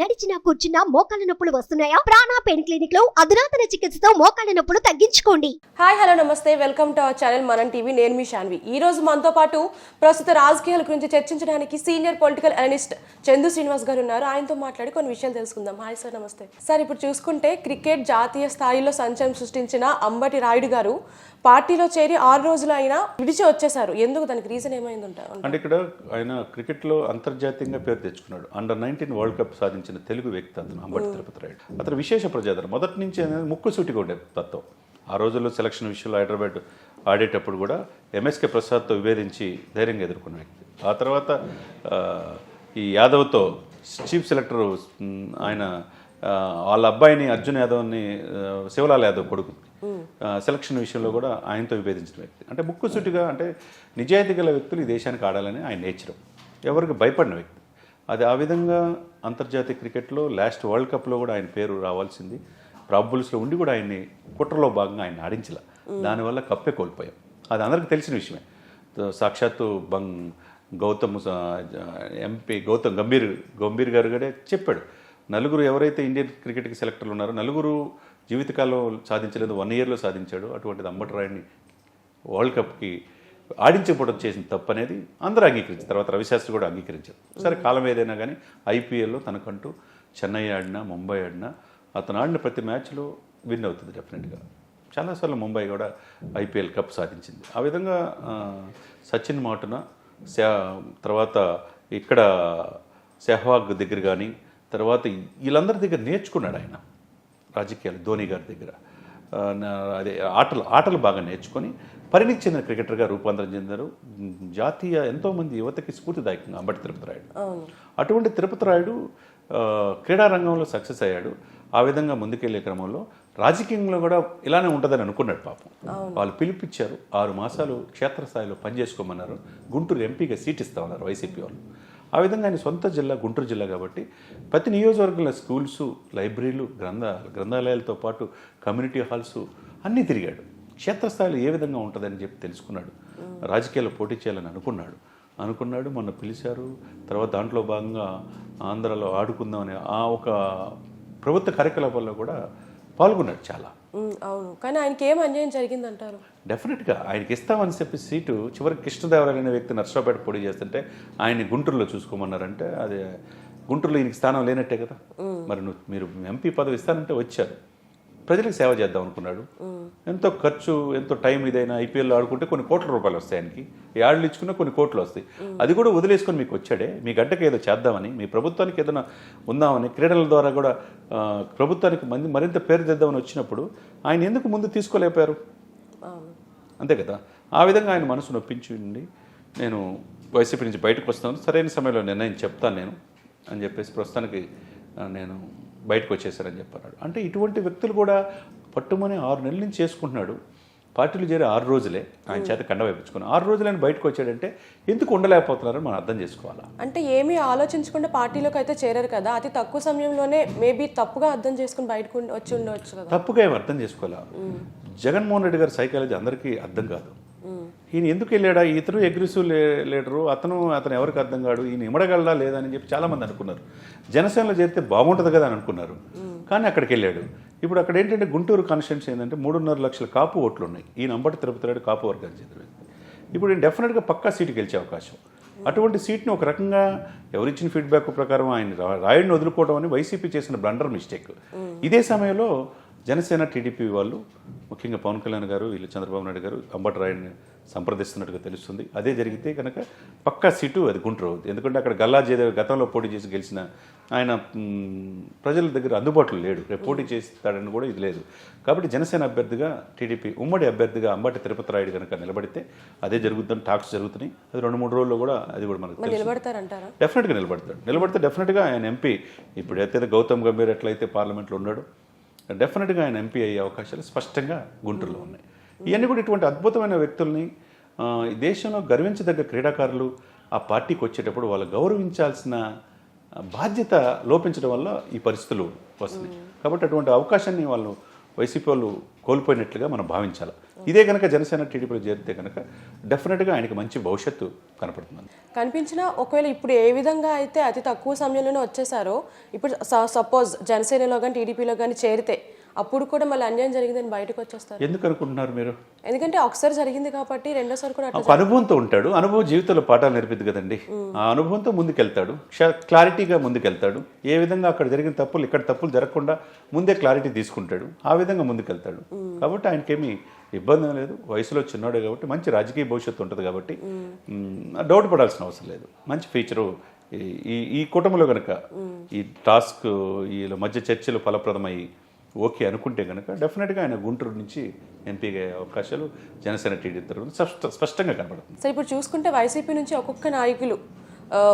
నడిచినా కూర్చున్నా మోకాళ్ళ నొప్పులు వస్తున్నాయా? ప్రాణా పెయిన్ క్లినిక్లో అధునాతన చికిత్సతో మోకాళ్ళ నొప్పులు తగ్గించుకోండి. హాయ్ హలో నమస్తే. Welcome to our channel Manam TV. నేను మీ శాన్వి. ఈ రోజు మనతో పాటు ప్రస్తుత రాజకీయాల గురించి చర్చించడానికి senior political analyst Chandu Srinivas garu ఉన్నారు. ఆయనతో మాట్లాడి కొన్ని విషయాలు తెలుసుకుందాం. హాయ్ సార్ నమస్తే. సార్ ఇప్పుడు చూసుకుంటే క్రికెట్ జాతీయ స్థాయిలో సంచలనం సృష్టించిన అంబటి రాయుడు గారు పార్టీలో చేరి ఆరు రోజులు అయినా విడిచి వచ్చేసారు ఎందుకు? దానికి రీజన్ ఏమైంది? ఉంటారు అంటే ఇక్కడ ఆయన క్రికెట్లో అంతర్జాతీయంగా పేరు తెచ్చుకున్నాడు. అండర్ నైన్టీన్ వరల్డ్ కప్ సాధించిన తెలుగు వ్యక్తి అతను అంబటి తిరుపతి రాయుడు. అతను విశేష ప్రజాదరణ. మొదటి నుంచి అనేది ముక్కు సూటిగా ఉండే తత్వం. ఆ రోజుల్లో సెలక్షన్ విషయంలో హైదరాబాద్ ఆడేటప్పుడు కూడా ఎంఎస్కే ప్రసాద్తో విభేదించి ధైర్యంగా ఎదుర్కొన్న వ్యక్తి. ఆ తర్వాత ఈ యాదవ్తో చీఫ్ సెలెక్టర్ ఆయన వాళ్ళ అబ్బాయిని అర్జున్ యాదవ్ని శివలాల్ యాదవ్ కొడుకు సెలక్షన్ విషయంలో కూడా ఆయనతో విభేదించిన వ్యక్తి. అంటే ముక్కుసూటిగా అంటే నిజాయితీ గల వ్యక్తులు ఈ దేశానికి ఆడాలని ఆయన నేచరం. ఎవరికి భయపడిన వ్యక్తి. అది ఆ విధంగా అంతర్జాతీయ క్రికెట్లో లాస్ట్ వరల్డ్ కప్లో కూడా ఆయన పేరు రావాల్సింది. ప్రాబుల్స్లో ఉండి కూడా ఆయన్ని కుట్రలో భాగంగా ఆయన ఆడించలే. దానివల్ల కప్పే కోల్పోయాం. అది అందరికీ తెలిసిన విషయమే. సాక్షాత్తు బంగ్ గౌతమ్ ఎంపీ గౌతమ్ గంభీర్ గంభీర్ గారు కూడా చెప్పాడు. నలుగురు ఎవరైతే ఇండియన్ క్రికెట్కి సెలెక్టర్లు ఉన్నారో నలుగురు జీవితకాలం సాధించలేదు వన్ ఇయర్లో సాధించాడు. అటువంటిది అంబటి రాయుడిని వరల్డ్ కప్కి ఆడించకపోవడం చేసిన తప్పు అనేది అందరూ అంగీకరించారు. తర్వాత రవిశాస్త్రి కూడా అంగీకరించారు. సరే కాలం ఏదైనా కానీ ఐపీఎల్లో తనకంటూ చెన్నై ఆడినా ముంబై ఆడినా అతను ఆడిన ప్రతి మ్యాచ్లో విన్ అవుతుంది డెఫినెట్గా. చాలాసార్లు ముంబై కూడా ఐపీఎల్ కప్ సాధించింది. ఆ విధంగా సచిన్ మాటున తర్వాత ఇక్కడ సెహ్వాగ్ దగ్గర కానీ తర్వాత వీళ్ళందరి దగ్గర నేర్చుకున్నాడు ఆయన. రాజకీయాలు ధోని గారి దగ్గర. అదే ఆటలు ఆటలు బాగా నేర్చుకొని పరిణితి చెందిన క్రికెటర్గా రూపాంతరం చెందారు. జాతీయ ఎంతోమంది యువతకి స్ఫూర్తిదాయకంగా అంబటి తిరుపతి రాయుడు. అటువంటి తిరుపతి రాయుడు ఆ, క్రీడా రంగంలో సక్సెస్ అయ్యాడు. ఆ విధంగా ముందుకెళ్ళే క్రమంలో రాజకీయంలో కూడా ఇలానే ఉంటుందని అనుకున్నాడు పాపం. వాళ్ళు పిలిపించారు ఆరు మాసాలు క్షేత్రస్థాయిలో పనిచేసుకోమన్నారు. గుంటూరు ఎంపీగా సీట్ ఇస్తామన్నారు వైసీపీ వాళ్ళు. ఆ విధంగా ఆయన సొంత జిల్లా గుంటూరు జిల్లా కాబట్టి ప్రతి నియోజకవర్గంలో స్కూల్స్ లైబ్రరీలు గ్రంథ గ్రంథాలయాలతో పాటు కమ్యూనిటీ హాల్స్ అన్నీ తిరిగాడు. క్షేత్రస్థాయిలో ఏ విధంగా ఉంటుందని చెప్పి తెలుసుకున్నాడు. రాజకీయాల్లో పోటీ చేయాలని అనుకున్నాడు. అనుకున్నాడు మొన్న పిలిచారు. తర్వాత దాంట్లో భాగంగా ఆంధ్రాలో ఆడుకుందామని ఆ ఒక ప్రభుత్వ కార్యకలాపాల్లో కూడా పాల్గొన్నాడు చాలా. అవును. కానీ ఆయనకి ఏం అన్యాయం జరిగిందంటారు? డెఫినెట్గా ఆయనకి ఇస్తామని చెప్పి సీటు చివరికి కృష్ణదేవరాయలు అనే వ్యక్తి నర్సరావుపేట పోటీ చేస్తుంటే ఆయన గుంటూరులో చూసుకోమన్నారంటే అది గుంటూరులో ఈయనకి స్థానం లేనట్టే కదా? మరి నువ్వు మీరు ఎంపీ పదవి ఇస్తానంటే వచ్చారు. ప్రజలకు సేవ చేద్దాం అనుకున్నాడు. ఎంతో ఖర్చు ఎంతో టైం ఇదైనా ఐపీఎల్ ఆడుకుంటే కొన్ని కోట్ల రూపాయలు వస్తాయి ఆయనకి. ఈ ఆడలు ఇచ్చుకున్నా కొన్ని కోట్లు వస్తాయి. అది కూడా వదిలేసుకొని మీకు వచ్చాడే. మీ గడ్డకి ఏదో చేద్దామని మీ ప్రభుత్వానికి ఏదైనా ఉందామని క్రీడల ద్వారా కూడా ప్రభుత్వానికి మంది మరింత పేరు తెద్దామని వచ్చినప్పుడు ఆయన ఎందుకు ముందు తీసుకోలేకపోయారు? అవును. అంతే కదా. ఆ విధంగా ఆయన మనసు నొప్పించిండి నేను వైసీపీ నుంచి బయటకు వస్తాను. సరైన సమయంలో నిర్ణయం చెప్తాను నేను అని చెప్పేసి ప్రస్తుతానికి నేను బయటకు వచ్చేసారని చెప్పన్నాడు. అంటే ఇటువంటి వ్యక్తులు కూడా పట్టుమని ఆరు నెలల నుంచి చేసుకుంటున్నాడు. పార్టీలు చేరి ఆరు రోజులే ఆయన చేత కండ వేపించుకుని ఆరు రోజులు ఆయన బయటకు వచ్చాడంటే ఎందుకు ఉండలేకపోతున్నారని మనం అర్థం చేసుకోవాలా? అంటే ఏమీ ఆలోచించకుండా పార్టీలోకి అయితే చేరారు కదా. అతి తక్కువ సమయంలోనే మేబీ తప్పుగా అర్థం చేసుకుని బయటకు వచ్చి ఉండవచ్చు కదా. తప్పుగా ఏం అర్థం చేసుకోవాలా? జగన్మోహన్ రెడ్డి గారి సైకాలజీ అందరికీ అర్థం కాదు. ఈయన ఎందుకు వెళ్ళాడా? ఇతను అగ్రెసివ్ లీడరు అతను అతను ఎవరికి అర్థం కాడు? ఈయన ఇమడగలడా లేదా అని చెప్పి చాలామంది అనుకున్నారు. జనసేనలో చేరితే బాగుంటుంది కదా అని అనుకున్నారు. కానీ అక్కడికి వెళ్ళాడు. ఇప్పుడు అక్కడ ఏంటంటే గుంటూరు కాన్స్టిట్యున్సీ ఏంటంటే మూడున్నర లక్షల కాపు ఓట్లు ఉన్నాయి ఈయన అంబటి తిరుపతి కాపు వర్గానికి చెందిన వ్యక్తి. ఇప్పుడు ఈయన డెఫినెట్గా పక్కా సీటు గెలిచే అవకాశం. అటువంటి సీట్ని ఒక రకంగా ఎవరిచ్చిన ఫీడ్బ్యాక్ ప్రకారం ఆయన రాయుడిని వదులుకోవడం అని వైసీపీ చేసిన బ్లండర్ మిస్టేక్ ఇదే సమయంలో జనసేన టీడీపీ వాళ్ళు ముఖ్యంగా పవన్ కళ్యాణ్ గారు వీళ్ళు చంద్రబాబు నాయుడు గారు అంబటి రాయుడిని సంప్రదిస్తున్నట్టుగా తెలుస్తుంది. అదే జరిగితే కనుక పక్కా సీటు అది గుంటూరు అవుతుంది ఎందుకంటే అక్కడ గల్లా జయదేవ్ గతంలో పోటీ చేసి గెలిచిన ఆయన ప్రజల దగ్గర అందుబాటులో లేడు. రేపు పోటీ చేస్తాడని కూడా ఇది లేదు. కాబట్టి జనసేన అభ్యర్థిగా టీడీపీ ఉమ్మడి అభ్యర్థిగా అంబటి తిరుపతి రాయుడు కనుక నిలబడితే అదే జరుగుతుంది టాక్స్ జరుగుతున్నాయి. అది రెండు మూడు రోజుల్లో కూడా అది కూడా మనకు. నిలబడతారంటారా? డెఫినెట్గా నిలబడతాడు. నిలబడితే డెఫినెట్గా ఆయన ఎంపీ. ఇప్పుడు ఎత్తైతే గౌతమ్ గంభీర్ ఎట్లయితే పార్లమెంట్లో ఉన్నాడు డెఫినెట్గా ఆయన ఎంపీ అయ్యే అవకాశాలు స్పష్టంగా గుంటూరులో ఉన్నాయి. ఇవన్నీ కూడా ఇటువంటి అద్భుతమైన వ్యక్తుల్ని దేశంలో గర్వించదగ్గ క్రీడాకారులు ఆ పార్టీకి వచ్చేటప్పుడు వాళ్ళు గౌరవించాల్సిన బాధ్యత లోపించడం వల్ల ఈ పరిస్థితులు వస్తున్నాయి. కాబట్టి అటువంటి అవకాశాన్ని వాళ్ళు వైసీపీ వాళ్ళు కోల్పోయినట్లుగా మనం భావించాలి. ఇదే కనుక జనసేన టీడీపీలో చేరితే కనుక డెఫినెట్గా ఆయనకి మంచి భవిష్యత్తు కనపడుతుంది. కనిపించినా ఒకవేళ ఇప్పుడు ఏ విధంగా అయితే అతి తక్కువ సమయంలోనే వచ్చేసారో ఇప్పుడు సపోజ్ జనసేనలో కానీ టీడీపీలో కానీ చేరితే అప్పుడు కూడా మళ్ళీ అన్యాయం జరిగిందని బయటకు వచ్చేస్తారు. ఎందుకు అనుకుంటున్నారు మీరు? ఎందుకంటే ఒకసారి జరిగింది కాబట్టి రెండోసారి కూడా ఒక అనుభవంతో ఉంటాడు. అనుభవం జీవితంలో పాఠాలు నేర్పిద్ది కదండి. ఆ అనుభవంతో ముందుకెళ్తాడు. క్లారిటీగా ముందుకెళ్తాడు. ఏ విధంగా అక్కడ జరిగిన తప్పులు ఇక్కడ తప్పులు జరగకుండా ముందే క్లారిటీ తీసుకుంటాడు. ఆ విధంగా ముందుకెళ్తాడు. కాబట్టి ఆయనకేమీ ఇబ్బంది లేదు. వయసులో చిన్నోడే కాబట్టి మంచి రాజకీయ భవిష్యత్తు ఉంటుంది కాబట్టి డౌట్ పడాల్సిన అవసరం లేదు. మంచి ఫీచరు ఈ- ఈ కూటమిలో కనుక ఈ టాస్క్ వీళ్ళ మధ్య చర్చలు ఫలప్రదమయ్యి ఓకే అనుకుంటే కనుక డెఫినెట్గా ఆయన గుంటూరు నుంచి ఎంపీగా అయ్యే అవకాశాలు జనసేన టీడీ తరఫున స్పష్ట స్పష్టంగా కనబడుతుంది. సో ఇప్పుడు చూసుకుంటే వైసీపీ నుంచి ఒక్కొక్క నాయకులు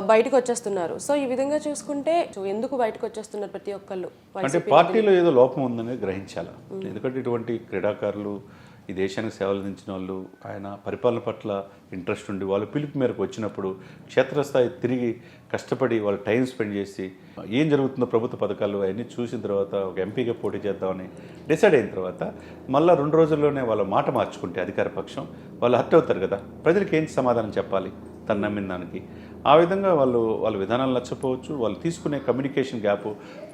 బయటకు వచ్చేస్తున్నారు. సో ఈ విధంగా చూసుకుంటే ఎందుకు బయటకు వచ్చేస్తున్నారు ప్రతి ఒక్కళ్ళు? అంటే పార్టీలో ఏదో లోపం ఉందనేది గ్రహించాలి? ఎందుకంటే ఇటువంటి క్రీడాకారులు ఈ దేశానికి సేవలు అందించిన వాళ్ళు ఆయన పరిపాలన పట్ల ఇంట్రెస్ట్ ఉండి వాళ్ళు పిలుపు మేరకు వచ్చినప్పుడు క్షేత్రస్థాయి తిరిగి కష్టపడి వాళ్ళు టైం స్పెండ్ చేసి ఏం జరుగుతుందో ప్రభుత్వ పథకాలు అవన్నీ చూసిన తర్వాత ఒక ఎంపీగా పోటీ చేద్దామని డిసైడ్ అయిన తర్వాత మళ్ళీ రెండు రోజుల్లోనే వాళ్ళ మాట మార్చుకుంటే అధికార పక్షం వాళ్ళు హర్ట్ అవుతారు కదా. ప్రజలకు ఏంటి సమాధానం చెప్పాలి? తను నమ్మిన దానికి. ఆ విధంగా వాళ్ళు వాళ్ళ విధానాలు నచ్చపోవచ్చు వాళ్ళు తీసుకునే కమ్యూనికేషన్ గ్యాప్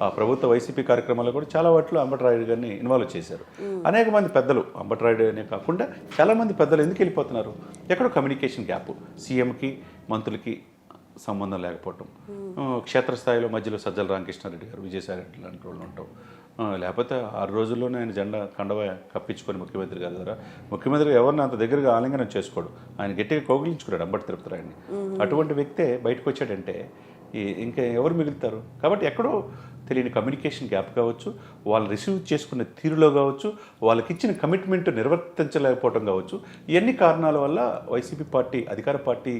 ఆ ప్రభుత్వ వైసీపీ కార్యక్రమాల్లో కూడా చాలా వాటిలో అంబటరాయుడు గారిని ఇన్వాల్వ్ చేశారు. అనేక మంది పెద్దలు అంబటరాయుడు అనే కాకుండా చాలా మంది పెద్దలు ఎందుకు వెళ్ళిపోతున్నారు? ఎక్కడో కమ్యూనికేషన్ గ్యాప్ సీఎంకి మంత్రులకి సంబంధం లేకపోవటం. క్షేత్రస్థాయిలో మధ్యలో సజ్జల రామకృష్ణారెడ్డి గారు విజయసాయి రెడ్డి లాంటి వాళ్ళు ఉంటాం లేకపోతే ఆరు రోజుల్లోనే ఆయన జెండా కండవ కప్పించుకొని ముఖ్యమంత్రి గారి ద్వారా. ముఖ్యమంత్రి ఎవరిని అంత దగ్గరగా ఆలింగనం చేసుకోడు. ఆయన గట్టిగా కౌగిలించుకున్నాడు అంబటి తిరుపతి రాయన్ని అటువంటి వ్యక్తే బయటకు వచ్చాడంటే ఇంకా ఎవరు మిగులుతారు? కాబట్టి ఎక్కడో తెలియని కమ్యూనికేషన్ గ్యాప్ కావచ్చు వాళ్ళు రిసీవ్ చేసుకున్న తీరులో కావచ్చు వాళ్ళకి ఇచ్చిన కమిట్మెంట్ నిర్వర్తించలేకపోవడం కావచ్చు ఇవన్నీ కారణాల వల్ల వైసీపీ పార్టీ అధికార పార్టీ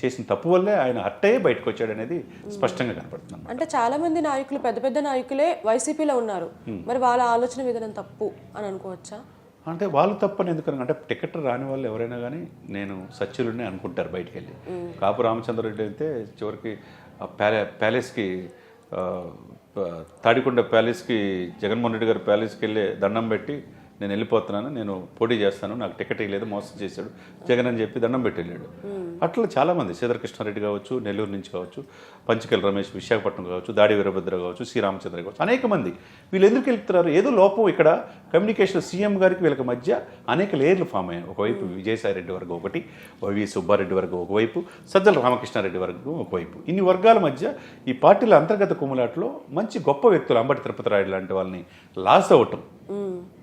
చేసిన తప్పు వల్లే ఆయన అట్టయే బయటకు వచ్చాడనేది స్పష్టంగా కనపడుతుంది అంటే చాలా మంది నాయకులు పెద్ద పెద్ద నాయకులే వైసీపీలో ఉన్నారు. మరి వాళ్ళ ఆలోచన విధానం తప్పు అని అనుకోవచ్చా? అంటే వాళ్ళు తప్పని ఎందుకని అంటే టికెట్ రాని వాళ్ళు ఎవరైనా కానీ నేను సత్యులునే అనుకుంటారు బయటికి వెళ్ళి కాపు రామచంద్రరెడ్డి అయితే చివరికి ప్యాలెస్కి తాడికొండ ప్యాలెస్కి జగన్మోహన్ రెడ్డి గారి ప్యాలెస్కి వెళ్ళి దండం పెట్టి నేను వెళ్ళిపోతున్నాను నేను పోటీ చేస్తాను నాకు టికెట్ ఇవ్వలేదు మోసం చేశాడు జగన్ అని చెప్పి దండం పెట్టి వెళ్ళాడు అట్లా చాలామంది సీధరకృష్ణారెడ్డి కావచ్చు నెల్లూరు నుంచి కావచ్చు పంచకల్ రమేష్ విశాఖపట్నం కావచ్చు దాడి వీరభద్ర కావచ్చు శ్రీరామచంద్ర కావచ్చు అనేక మంది. వీళ్ళు ఎందుకు వెళ్తున్నారు? ఏదో లోపం ఇక్కడ కమ్యూనికేషన్ సీఎం గారికి వీళ్ళకి మధ్య అనేక లేయర్లు ఫామ్ అయ్యాయి ఒకవైపు విజయసాయి రెడ్డి వర్గం ఒకటి వైవి సుబ్బారెడ్డి వర్గం ఒకవైపు సజ్జల రామకృష్ణారెడ్డి వర్గం ఒకవైపు. ఇన్ని వర్గాల మధ్య ఈ పార్టీల అంతర్గత కుమ్ములాట్లో మంచి గొప్ప వ్యక్తులు అంబటి తిరుపతి రాయుడు లాంటి వాళ్ళని లాస్ అవ్వటం.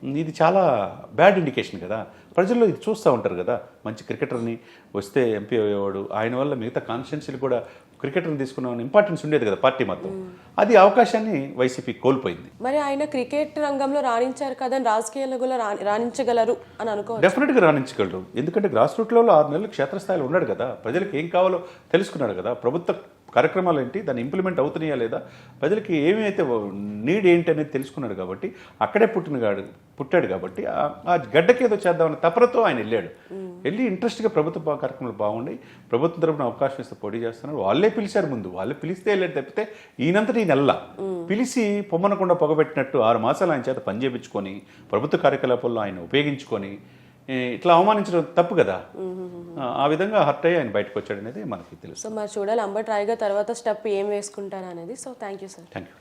ఇది చాలా బ్యాడ్ ఇండికేషన్ కదా. ప్రజల్లో ఇది చూస్తూ ఉంటారు కదా. మంచి క్రికెటర్ని వస్తే ఎంపీ అయ్యేవాడు. ఆయన వల్ల మిగతా కాన్స్టిట్యున్సీలు కూడా క్రికెటర్ని తీసుకున్న ఇంపార్టెన్స్ ఉండేది కదా పార్టీ మొత్తం. అది అవకాశాన్ని వైసీపీ కోల్పోయింది. మరి ఆయన క్రికెట్ రంగంలో రాణించారు కదా రాజకీయాల్లో కూడా రాణించగలరు అని అనుకోవచ్చు. డెఫినెట్గా రాణించగలడు ఎందుకంటే గ్రాస్ రూట్లో ఆరు నెలలు క్షేత్రస్థాయిలో ఉన్నాడు కదా. ప్రజలకు ఏం కావాలో తెలుసుకున్నాడు కదా. ప్రభుత్వ కార్యక్రమాలు ఏంటి దాన్ని ఇంప్లిమెంట్ అవుతున్నాయా లేదా? ప్రజలకి ఏమైతే నీడ్ ఏంటి అనేది తెలుసుకున్నాడు కాబట్టి అక్కడే పుట్టిన గాడు పుట్టాడు కాబట్టి ఆ- గడ్డకి ఏదో చేద్దామని తపరతో ఆయన వెళ్ళాడు. వెళ్ళి ఇంట్రెస్ట్గా ప్రభుత్వ కార్యక్రమాలు బాగున్నాయి. ప్రభుత్వం తరపున అవకాశం ఇస్తే పోటీ చేస్తున్నారు. వాళ్ళే పిలిచారు ముందు. వాళ్ళే పిలిస్తే వెళ్ళాడు తప్పితే ఈయనంతటి ఈయన వెళ్ళా. పిలిచి పొమ్మనకుండా పొగబెట్టినట్టు ఆరు మాసాలు ఆయన చేత పని చేపించుకొని ప్రభుత్వ కార్యకలాపాల్లో ఆయన ఉపయోగించుకొని ఇట్లా అవమానించడం తప్పు కదా? ఆ- విధంగా హర్ట్ అయ్యి ఆయన బయటకు వచ్చాడు అనేది మనకి తెలుసు. సో మరి చూడాలి. అంబట్ రాయ్గా తర్వాత స్టెప్ ఏం వేసుకుంటారు అనేది so thank you sir. Thank you